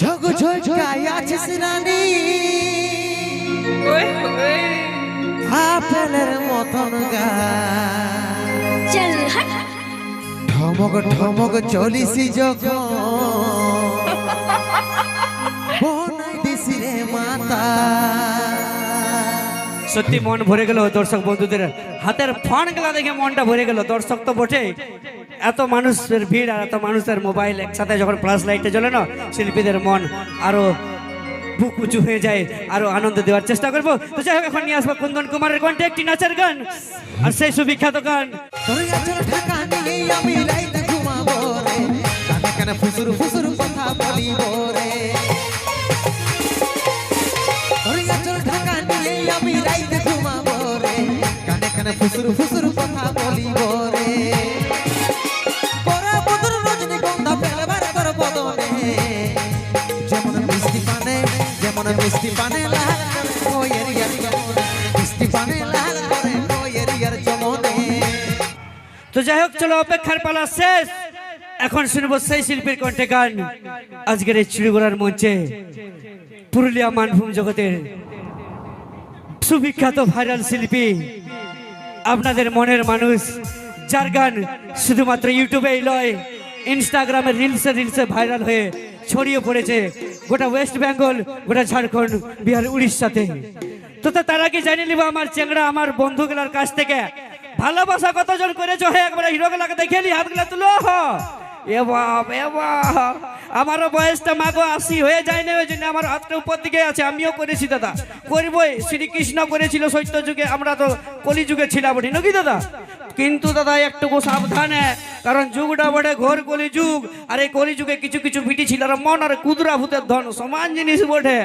ঝগ ঝটকায় আছিস রানী আপেলের মতন গা চল হট ঠমক ঠমক চলিসি যখন বনাই দিছি রে মাতা সত্যি মন ভরে গেল দর্শক বন্ধুদের হাতের ফোন গেলা দেখে মনটা ভরে গেল দর্শক তো বটে এত মানুষের ভিড় আর এত মানুষের মোবাইল একসাথে যখন ফ্লাশ লাইটে জ্বলে না, শিল্পীদের মন আরও বুক উঁচু হয়ে যায়, আরও আনন্দ দেওয়ার চেষ্টা করব। তো যাই হোক, এখন নিয়ে আসব কুন্দন কুমারের কণ্ঠে একটি নাচের গান। আর সেই সুবিখ্যাত গান। ফুসুর ফুসুর চলো অপেক্ষার পালা শেষ। এখন শুনব সেই শিল্পীর কণ্ঠে গান। আজকের এই চিড়িগোড়ার মঞ্চে পুরুলিয়া মানভূম জগতের সুবিখ্যাত ভাইরাল শিল্পী, আপনাদের মনের মানুষ, যার গান শুধুমাত্র ইউটিউবেই লয়, ইনস্টাগ্রামে রিলসে রিলসে ভাইরাল হয়ে ছড়িয়ে পড়েছে গোটা ওয়েস্ট বেঙ্গল, গোটা ঝাড়খণ্ড, বিহার, উড়িষ্যাতে। তো তার আগে জানিয়ে নিব আমার চেংড়া আমার বন্ধুগুলার কাছ থেকে ভালোবাসা কতজন করেছ? হে, একবার হিরোগুলাকে দেখে নি হাত হাতগুলা তুলো। এ বাপ এ বাপ। আমারও বয়সটা মাগো, আশি হয়ে যায় না ওই জন্য আমার হাতটা উপর দিকে আছে, আমিও করেছি দাদা। করবই, শ্রীকৃষ্ণ করেছিল সত্য যুগে আমরা তো কলি যুগে ছিলাম নাকি দাদা? কিন্তু দাদা, একটুকু সাবধানে, কারণ যুগটা বটে ঘোর কলি যুগ আর এই কলি যুগে কিছু কিছু ভিটি ছিল, আর মন আর কুদরা ভূতের ধন, সমান জিনিস বটে।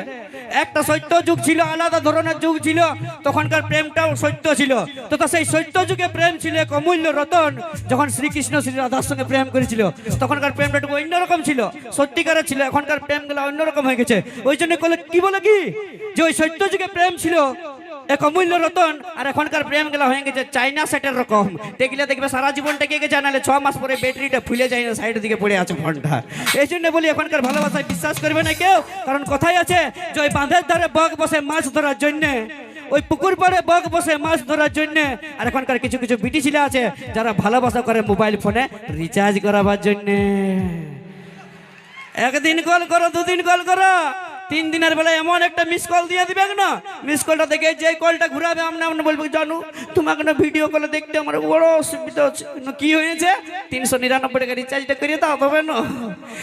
একটা সত্য যুগ ছিল, আলাদা ধরনের যুগ ছিল, তখনকার প্রেমটাও সত্য ছিল। তো তা সেই সত্য যুগে প্রেম ছিল এক অমূল্য রতন, যখন শ্রীকৃষ্ণ শ্রী রাধার সঙ্গে প্রেম করেছিল। তখনকার প্রেমটা একটু অন্যরকম ছিল, সত্যিকারের ছিল, এখনকার প্রেমগুলো অন্যরকম হয়ে গেছে। ওই জন্য কি বলে কি? যে ওই সত্য যুগে প্রেম ছিল এক অমূল্য রতন। আর এখনকার প্রেম গেলা হয়ে গেছে চাইনা সেটের রকম। দেখলে দেখবে সারা জীবনটা কে গেছে নাহলে ছ মাস পরে ব্যাটারিটা ফুলে যায় না সাইডের দিকে পড়ে আছে ফোনটা। এই জন্য বলি এখনকার ভালোবাসায় বিশ্বাস করবে না কেউ। কারণ কথাই আছে যে ওই বাঁধের ধারে বক বসে মাছ ধরার জন্য, ওই পুকুর পাড়ে বক বসে মাছ ধরার জন্য, আর এখনকার কিছু কিছু বিটি ছেলে আছে যারা ভালোবাসা করে মোবাইল ফোনে রিচার্জ করাবার জন্যে। একদিন কল করো, দুদিন কল করো। তিন দিনের বেলায় এমন একটা মিস কল দিয়ে দিবে না মিস কলটা দেখে যে কলটা ঘুরাবে, আমরা বলব, জানু, তোমাকে না ভিডিও কলে দেখতে আমার বড় অসুবিধা হচ্ছে। কি হয়েছে? তিনশো নিরানব্বই টাকা রিচার্জটা করে দাও, তবে না।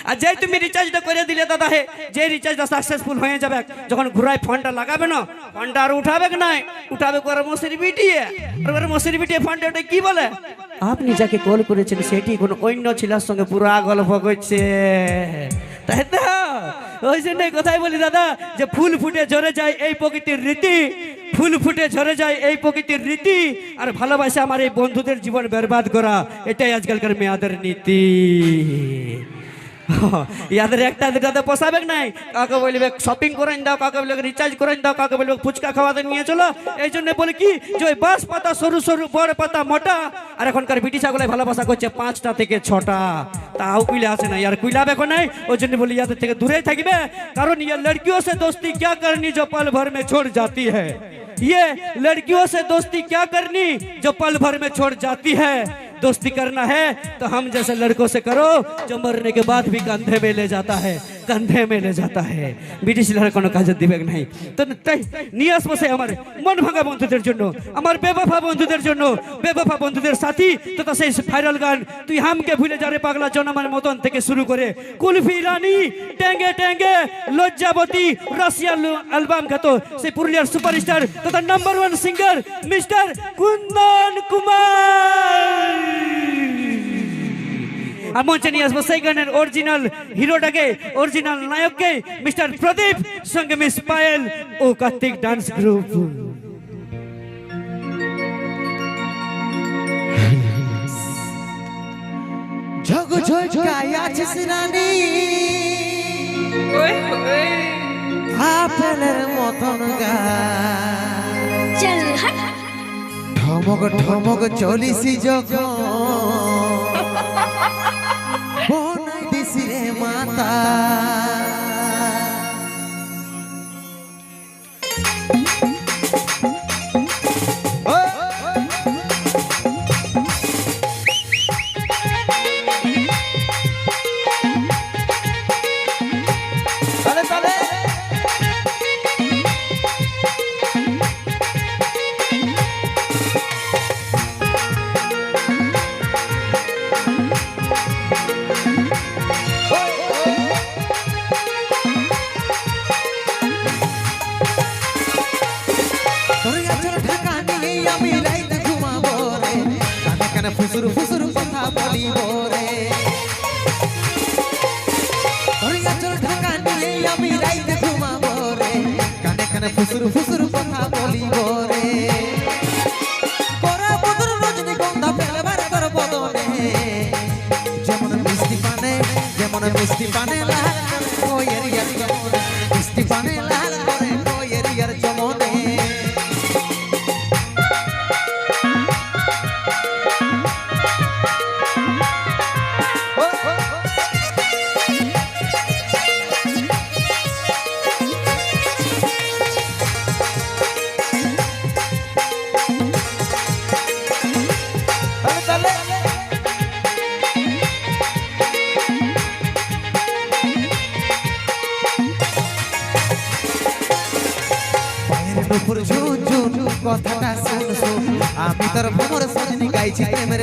আর যেই তুমি রিচার্জটা করে দিলে, দাদা হে যে রিচার্জটা সাকসেসফুল হয়ে যাবে, যখন ঘুরায় ফোনটা লাগাবে না ফোনটা আর উঠাবে নাই? উঠাবে করে মশারি বিটিয়ে? আর মশারি বিটিয়ে ফোনটা ওটা কি বলে? আপনি যাকে কল করেছেন, সেটি কোনো অন্য ছেলের সঙ্গে পুরা গল্প করছে। তাই তো? ওই জন্যই কথাই বলি, দাদা, যে ফুল ফুটে ঝরে যায় এই প্রকৃতির রীতি। ফুল ফুটে ঝরে যায় এই প্রকৃতির রীতি। আর ভালোবাসা আমার এই বন্ধুদের জীবন বরবাদ করা, এটাই আজকালকার মেয়াদের নীতি। ইয়াদের একটা দুটাতে পোষাবে নাই। কাকে বলবে শপিং করেন দাও। কাকে বলবে রিচার্জ করেন দাও। কাকে বলবে, ফুচকা খাওয়াতে নিয়ে চলো। এই জন্য বলি কি, যে ওই বাস পাতা সরু সরু বড় পাতা মোটা, আর এখনকার ছাগলে ভালোবাসা করছে পাঁচটা থেকে ছটা। তাও কুইলে আসে না ইয়ার কুইলাবে এখন নাই ওই জন্য বলি ইয়াদের থেকে দূরেই থাকবে কারণ ये लड़कियों से दोस्ती क्या करनी जो पल भर में छोड़ जाती है ये लड़कियों से दोस्ती क्या करनी जो पल भर में छोड़ जाती है दोस्ती करना है तो हम जैसे लड़कों से करो जो मरने के बाद भी कंधे में ले जाता है कंधे में ले जाता है ব্রিটিশ ছেলেরা কোনো কাজে দিবে নাই তো তাই নিয়ে আসবো সে আমার মন ভাঙা বন্ধুদের জন্য আমার বেবাফা বন্ধুদের জন্য বেবাফা বন্ধুদের সাথী তথা সেই ভাইরাল গান তুই হামকে ভুলে যারে পাগলা জনমের মতন থেকে শুরু করে কুলফি রানী ট্যাঙ্গে ট্যাঙ্গে লজ্জাবতী রাশিয়ান অ্যালবাম খ্যাত সেই পুরুলিয়ার সুপারস্টার তথা number one singer mister Kundan Kumar আর মঞ্চে নিয়ে আসব সেই গানের অরিজিনাল হিরোটাকে অরিজিনাল নায়ককে মিস্টার প্রদীপ সঙ্গে মিস পায়েল ও কার্তিক ডান্স গ্রুপ ঝগ ঝটকায় আছিস রানী আপেলের মতন গা চল হট। ঠমক ঠমক চলিসি যখন। বনাই দিছি রে মাতা? ঢাকা নিয়ে আমি রাইতে ঘুমাবো রে। কানে কানে ফুসুর ফুসুর কথা বলিব রে। চল ঢাকা নিয়ে আমি রাইতে ঘুমাবো রে। কানে কানে ফুসুর ফুসুর কথা বলিব রে। মিষ্টি পানে, যেমন মিষ্টি পানে ঝুন কথাটা শুন আমি তোর ভ্রমর সজনি গাইছি প্রেমের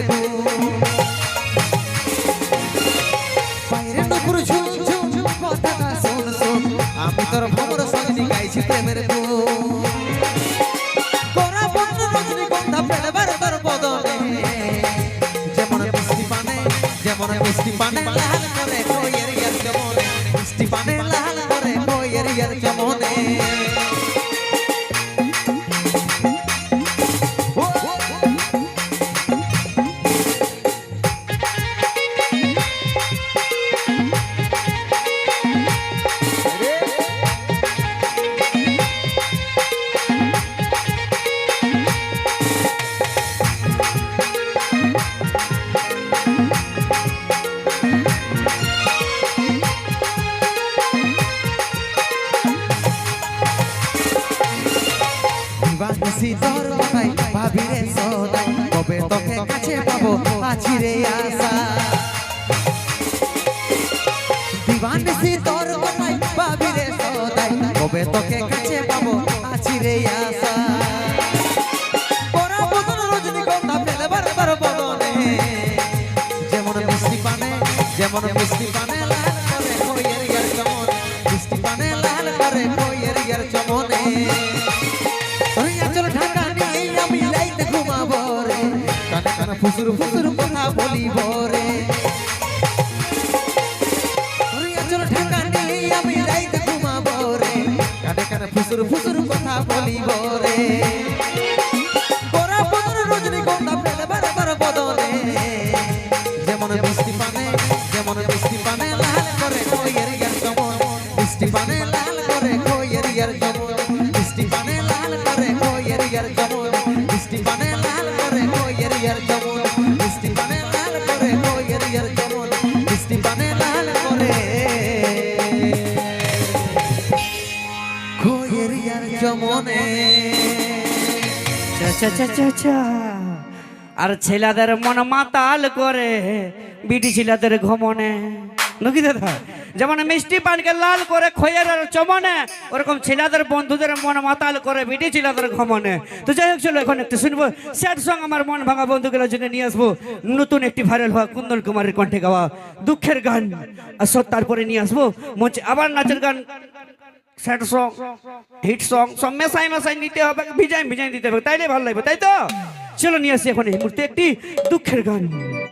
শুন আমি তোর ভ্রমর সজনি গাইছি প্রেমের করা যেমন মিষ্টি পানে, যেমন মিষ্টি পানে পাবো আসা। দিবান সে তোর কথাই ভাবি রে সদাই। কবে তোকে কাছে পাবো আছি রে আসা যেমন মিষ্টি পানে, যেমন মিষ্টি পানে কথা বলিব রে। পরা বদন রজনী গন্ধা ফেলে বারবার বদনে। যেমন বৃষ্টি পানে, যেমন বৃষ্টি পানে লাল করে কইয়ের ইয়ার চমন মিষ্টি পানে লাল করে কইয়ের ইয়ার চমন মিষ্টি পানে আর ছেলেদের মন মাতাল করে, বিটি ছেলেদের ঘমনে। যেমন মিষ্টি পানকে লাল করে খয়ের আর চমনে, ওরকম ছেলেদের বন্ধুদের মন মাতাল করে, বিটি ছেলেদের ঘমনে। তো যাই হোক, চলো এখন একটু শুনব। স্যাড সং আমার মন ভাঙা বন্ধুগুলোর জন্য নিয়ে আসব। নতুন একটি ভাইরাল হওয়া কুন্দল কুমারের কণ্ঠে গাওয়া দুঃখের গান। আর সব তারপরে নিয়ে আসব। মঞ্চে আবার নাচের গান। স্যাড সং হিট সং সব মেশাই মেশাই নিতে হবে ভিজাই ভিজাই দিতে হবে তাইলে ভালো লাগবে তাই তো চলো নিয়ে আসি এখন এই মুহূর্তে একটি দুঃখের গান